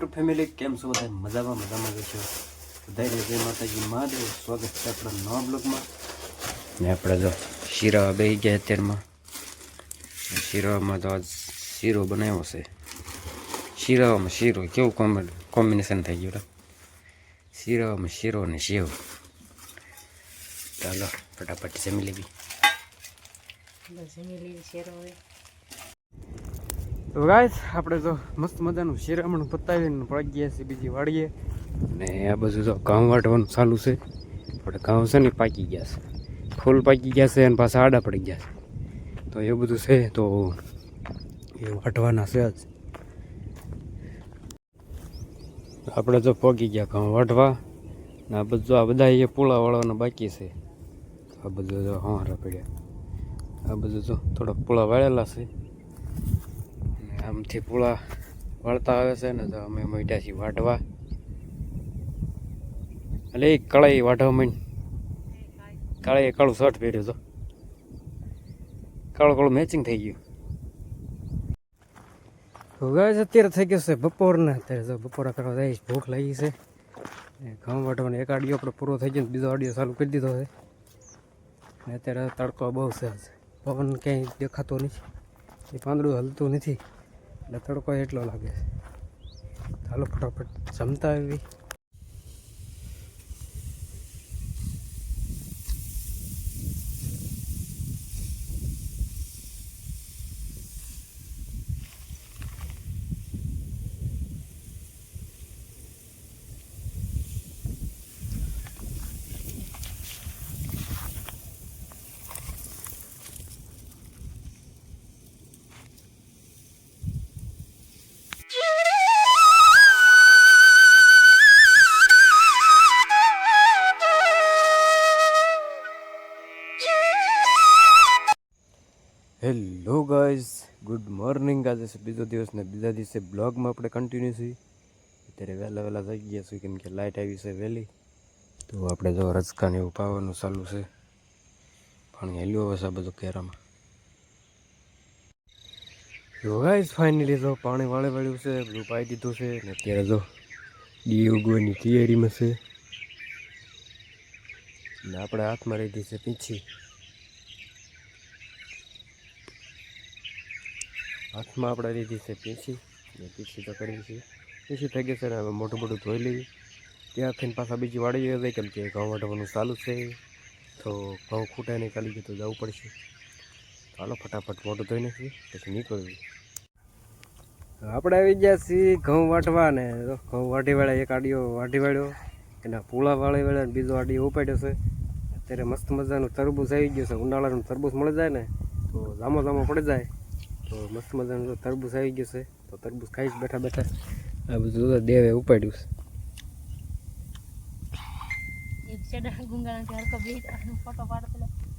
YouTube family કેમ છો બધા? મજામાં મજામાં જશો બધાને જય માતાજી. મહાદેવ સ્વાગત છે આપણા નવા બ્લોગમાં. ને આપણે જો શીરા બે ગયા અત્યારમાં. શીરામાં તો આજ શીરો બનાવ્યો છે. શીરામાં શીરો. કેવું કોમ્બિ કોમ્બિનેશન થઈ ગયું રે. શીરામાં શીરો ને સેવ. ચાલો, ફટાફટ જમી લેવી. તો ગાઈસ આપણે તો મસ્ત મજાનું શિરામણ પતાવીને પડી ગયા છે બીજી વાડીએ. ને આ બધું તો ઘઉં વાટવાનું ચાલુ છે. આપણે ઘઉં છે ને પાકી ગયા છે. ફૂલ પાકી ગયા છે અને પાછા આડા પડી ગયા છે. તો એ બધું છે તો એ વાટવાના છે જ. આપણે તો પગી ગયા ઘઉં વાટવા. ને આ બધું આ બધા એ પૂળા વાળવાના બાકી છે. આ બધું જો હારા પડ્યા. આ બધું તો થોડાક પૂળા વાળેલા છે. અને આમથી પૂળા વળતા આવે છે ને તો અમે મોટા છીએ વાઢવા. એટલે એ કળાઈ વાઢવા માંડ. કાળે કાળું શર્ટ પહેર્યું તો. કાળું કાળું મેચિંગ થઈ ગયું. ગાય અત્યારે થઈ ગયો છે બપોરના. અત્યારે જો બપોરા કરવા જાય ભૂખ લાગી છે. ઘઉં વાટવાનો એક આડિયો આપણે પૂરો થઈ ગયો બીજો આડિયો ચાલુ કરી દીધો છે. ને અત્યારે તડકો બહુ છે પવન ક્યાંય દેખાતો નથી. એ પાંદડું હલતું નથી. એટલે તડકો એટલો લાગે ચાલો ફટાફટ જમતા આવી હેલો ગાઈઝ ગુડ મોર્નિંગ આજે છે બીજો દિવસ ને બીજા દિવસે બ્લોગમાં આપણે કન્ટિન્યુ છીએ. અત્યારે વહેલા વહેલા થઈ ગયા છીએ, કેમ કે લાઇટ આવી છે વહેલી. તો આપણે જો રજકાને એવું પાવાનું ચાલુ છે. પાણી હેલ્યું હવે છે બધું કેરામાં. જો ગાઈઝ ફાઇનલી જો પાણી વાળે વાળ્યું છે, બધું પાઈ દીધું છે. ને અત્યારે જો ડી ઉગવાની તૈયારીમાં છે. ને આપણે હાથમાં રહી છે પીછી. હાથમાં આપણે લીધી છે પીસી ને પીસી તો કરી છે. પીસી થઈ ગઈ છે ને હવે મોટું મોટું ધોઈ લેવી ત્યાંથી પાછા બીજી વાળી જાય કેમ કે ઘઉં વાટવાનું ચાલુ છે. તો ઘઉં ખૂટે નહીં, કાલી ગયું તો જવું પડશે. ચાલો ફટાફટ મોટું ધોઈ નાખીએ, પછી નીકળ્યું આપણે આવી ગયા છીએ ઘઉં વાટવા ને ઘઉં વાટી વાળા એક આડિયો વાટી વાળ્યો એના પૂળા વાળી વાળા બીજો આડિયો ઉપાડ્યો છે. અત્યારે મસ્ત મજાનું તરબૂચ આવી ગયું છે. ઉનાળાનું તરબૂચ મળી જાય ને, તો જામો જામો પડી જાય. તો મસ્ત મજાનું તો તરબૂચ આવી ગયું છે. તો તરબૂચ ખાઈશ બેઠા બેઠા. આ બધું તો દેવે ઉપાડ્યું છે.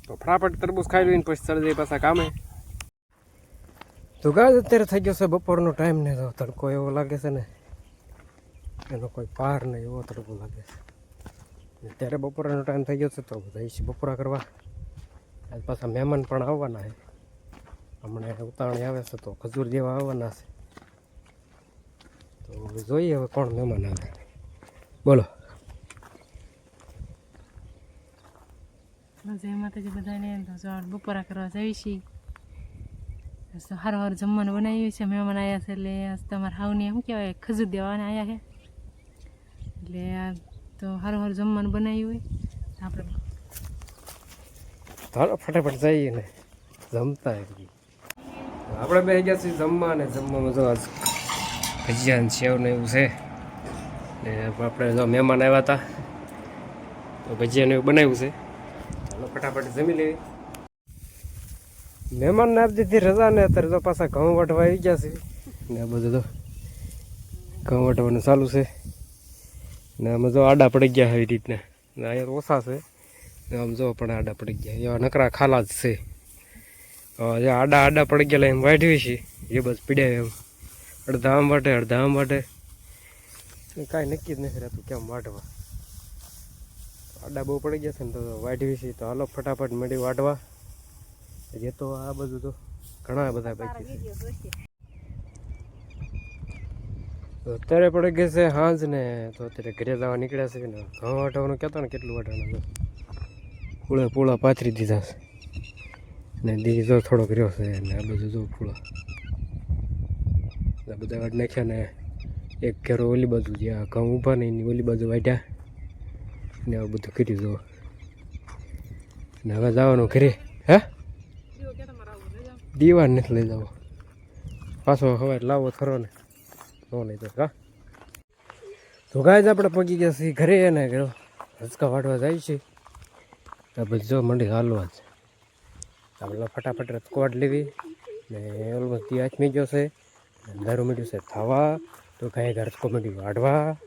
તો ફટાફટ તરબૂચ ખાઈ લઈને પછી ચડી પાછા કામે. તો ગાજ અત્યારે થઈ ગયો છે બપોરનો ટાઈમ ને તો તડકો એવો લાગે છે ને એનો કોઈ પાર નહીં એવો તડકો લાગે છે. ને અત્યારે બપોરનો ટાઈમ થઈ ગયો છે તો બધા બપોરા કરવા. આજ પાછા મહેમાન પણ આવવાના છે. હમણાં ઉતાવળી આવે છે તો ખજૂર જેવા આવવાના છે. તો જોઈએ હવે કોણ મહેમાન આવે. બોલો. જય માતાજી બધાને તો બપોરા કરવા જઈ છીએ. સારું સારું જમવાનું બનાવ્યું છે મહેમાન આવ્યા છે એટલે તમારે હાવને શું કહેવાય ખજૂર દેવાના આવ્યા છે. એટલે આ તો હાર સારું જમવાનું બનાવ્યું હોય. આપણે ચાલો ફટાફટ જઈએ ને. જમતા આપણે બે ગયા છીએ જમવા ને જમવામાં જો ભજીયા ને સેવ ને એવું છે. ને આપણે જો મહેમાન આવ્યા હતા, તો ભજીયાને એવું બનાવ્યું છે. ચાલો ફટાફટ જમી લેવી મહેમાનને આપી દીધી રજા ને અત્યારે તો પાછા ઘઉં વાટવા આવી ગયા છે. ને બધું તો ઘઉં વાટવાનું ચાલુ છે. ને અમે જો આડા પડી ગયા આવી રીતના. ને અહીંયા ઓછા છે. ને આમ જો પણ આડા પડી ગયા એવા નકરા ખાલા જ છે. જે આડા આડા પડી ગયેલા એમ વાઢવી છે. એ બસ પીડ્યા એમ. અડધા આમ વાટે અડધા આમ વાટે કાંઈ નક્કી જ નથી રહેતું કેમ વાટવા. આડા બહુ પડી ગયા છે ને તો વાઢવી છે. તો હાલો ફટાફટ મળી વાટવા એ તો આ બધું તો ઘણા બધા બાકી છે. તો અત્યારે પડી ગઈ છે હાંજ ને, તો અત્યારે ઘરે જવા નીકળ્યા છે ને. ઘઉં વાટવાનું કહેતો ને, કેટલું વાટવાનું પૂળે પૂળા પાથરી દીધા છે. ને જો થોડોક રહ્યો છે ને આ બધું જો ફૂલો. આ બધા વાટ નાખ્યા ને એક ઘેરો ઓલી બાજુ જ્યાં ઘઉં ઊભા ને એની ઓલી બાજુ વાટ્યા ને આવું બધું કર્યું જો. ને હવે જવાનું ઘરે. હે? દીવાન નથી લઈ જવો. પાછો હવે લાવો ખરો ને. નો નહીં તો હા. તો ગાય આપણે પગી ગયા છીએ ઘરે ને ઘરો. હસકા વાટવા જાય છે. આ બધું જો મંડી હાલવા જ આપણે ફટાફટ રચકોટ લેવી ને ઓલમોસ્ટ દી મી ગયો છે. મીઠું છે. થવા, તો કાંઈ રચકો મીઠું વાઢવા.